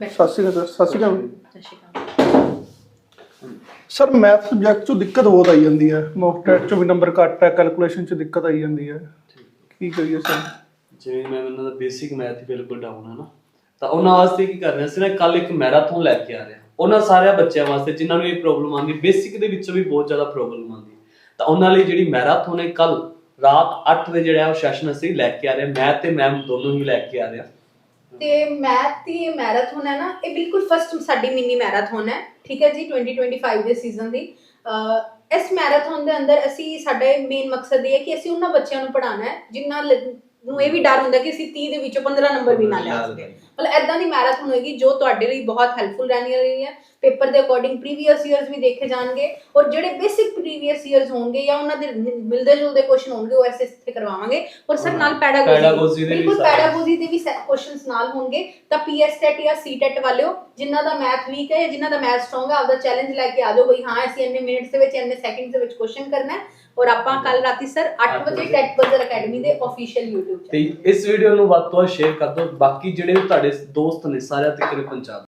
ਸਤਿ ਸ਼੍ਰੀ ਅਕਾਲ ਸਰ ਸਤਿ ਸ਼੍ਰੀ ਅਕਾਲ। ਸਤਿ ਸ਼੍ਰੀ ਅਕਾਲ। ਸਰ ਮੈਥ ਸਬਜੈਕਟ ਚੋਂ ਦਿੱਕਤ ਬਹੁਤ ਆਈ ਜਾਂਦੀ ਹੈ। ਮੌਕ ਟੈਸਟ ਚੋਂ ਵੀ ਨੰਬਰ ਘੱਟ ਹੈ ਕੈਲਕੂਲੇਸ਼ਨ ਚ ਦਿੱਕਤ ਆਈ ਜਾਂਦੀ ਹੈ। ਕੀ ਕਰੀਏ ਸਰ? ਜਿਵੇਂ ਮੈਂ ਉਹਨਾਂ ਦਾ ਬੇਸਿਕ ਮੈਥ ਹੀ ਬਿਲਕੁਲ ਡਾਊਨ ਹੈ ਨਾ ਤਾਂ ਉਹਨਾਂ ਵਾਸਤੇ ਕੀ ਕਰ ਰਿਹਾ ਸੀ ਨਾ ਕੱਲ ਇੱਕ ਮੈਰਾਥਨ ਲੈ ਕੇ ਆ ਰਿਹਾ ਉਹਨਾਂ ਸਾਰਿਆਂ ਬੱਚਿਆਂ ਵਾਸਤੇ ਜਿਨ੍ਹਾਂ ਨੂੰ ਇਹ ਪ੍ਰੋਬਲਮ ਆਉਂਦੀ ਬੇਸਿਕ ਦੇ ਵਿੱਚੋਂ ਵੀ ਬਹੁਤ ਜ਼ਿਆਦਾ ਪ੍ਰੋਬਲਮ ਆਉਂਦੀ ਤਾਂ ਉਹਨਾਂ ਲਈ ਜਿਹੜੀ ਮੈਰਾਥਨ ਹੈ ਕੱਲ ਰਾਤ 8 ਵਜੇ ਜਿਹੜਾ ਉਹ ਸੈਸ਼ਨ ਅਸੀਂ ਲੈ ਕੇ ਆ ਰਹੇ ਮੈਥ ਤੇ ਮੈਮ ਦੋਨੋਂ ਹੀ ਲੈ ਕੇ ਆ ਰਹੇ ਹਾਂ। ਤੇ ਮੈਥ ਦੀ ਇਹ ਮੈਰਾਥਨ ਹੈ ਨਾ ਇਹ ਬਿਲਕੁਲ ਫਸਟ ਸਾਡੀ ਮਿੰਨੀ ਮੈਰਾਥਨ ਹੈ ਠੀਕ ਹੈ ਜੀ 2025 ਦੇ ਸੀਜ਼ਨ ਦੀ। ਇਸ ਮੈਰਾਥਨ ਦੇ ਅੰਦਰ ਅਸੀਂ ਸਾਡਾ ਮੇਨ ਮਕਸਦ ਇਹ ਹੈ ਕਿ ਅਸੀਂ ਉਹਨਾਂ ਬੱਚਿਆਂ ਨੂੰ ਪੜ੍ਹਾਉਣਾ ਹੈ ਜਿਨ੍ਹਾਂ ਨੂੰ ਇਹ ਵੀ ਡਰ ਹੁੰਦਾ ਕਿ ਅਸੀਂ 30 ਦੇ ਵਿੱਚੋਂ 15 ਨੰਬਰ ਵੀ ਨਾ ਲੈ ਸਕੀਏ। ਮਤਲਬ ਐਦਾਂ ਦੀ ਮੈਰਾਥਨ ਹੋਏਗੀ ਜੋ ਤੁਹਾਡੇ ਲਈ ਬਹੁਤ ਹੈਲਪਫੁਲ ਰਹਿਣੀ ਹੈ। ਪੇਪਰ ਦੇ ਅਕੋਰਡਿੰਗ ਪ੍ਰੀਵੀਅਸ ਇਅਰਸ ਵੀ ਦੇਖੇ ਜਾਣਗੇ ਔਰ ਜਿਹੜੇ ਬੇਸਿਕ ਪ੍ਰੀਵੀਅਸ ਇਅਰਸ ਹੋਣਗੇ ਜਾਂ ਉਹਨਾਂ ਦੇ ਮਿਲਦੇ ਜੁਲਦੇ ਕੁਐਸਚਨ ਹੋਣਗੇ ਉਹ ਐਸੇ ਇੱਥੇ ਕਰਵਾਵਾਂਗੇ ਔਰ ਸਰ ਨਾਲ ਪੈਡਾਗੋਜੀ ਬਿਲਕੁਲ। ਪੈਡਾਗੋਜੀ ਦੇ ਵੀ ਕੁਐਸਚਨਸ ਨਾਲ ਹੋਣਗੇ ਤਾਂ ਪੀਐਸਟੈਟ ਜਾਂ ਸੀਟੈਟ ਵਾਲਿਓ ਜਿਨ੍ਹਾਂ ਦਾ ਮੈਥ ਵੀਕ ਹੈ ਜਿਨ੍ਹਾਂ ਦਾ ਮੈਥ ਸਟਰੋਂਗ ਹੈ ਆਪਦਾ ਚੈਲੰਜ ਲੈ ਕੇ ਆ ਜਾਓ ਬਈ ਹਾਂ ਅਸੀਂ ਇੰਨੇ ਮਿੰਟਸ ਦੇ ਵਿੱਚ ਇੰਨੇ ਸੈਕਿੰਡਸ ਦੇ ਵਿੱਚ ਕੁਐਸਚਨ ਕਰਨਾ ਹੈ ਔਰ ਆਪਾਂ ਕੱਲ ਰਾਤੀ ਸਰ 8 ਅੱਠ ਵਜੇ। ਟੈਕ ਬਜ਼ਰ ਅਕੈਡਮੀ ਦੇ ਅਫੀਸ਼ੀਅਲ YouTube ਤੇ ਇਸ ਵੀਡੀਓ ਨੂੰ ਵੱਧ ਤੋਂ ਵੱਧ ਸ਼ੇਅਰ ਕਰ ਦਿਓ ਬਾਕੀ ਜਿਹੜੇ ਤੁਹਾਡੇ ਦੋਸਤ ਨੇ ਸਾਰਿਆਂ ਤੱਕ ਪਹੁੰਚਾ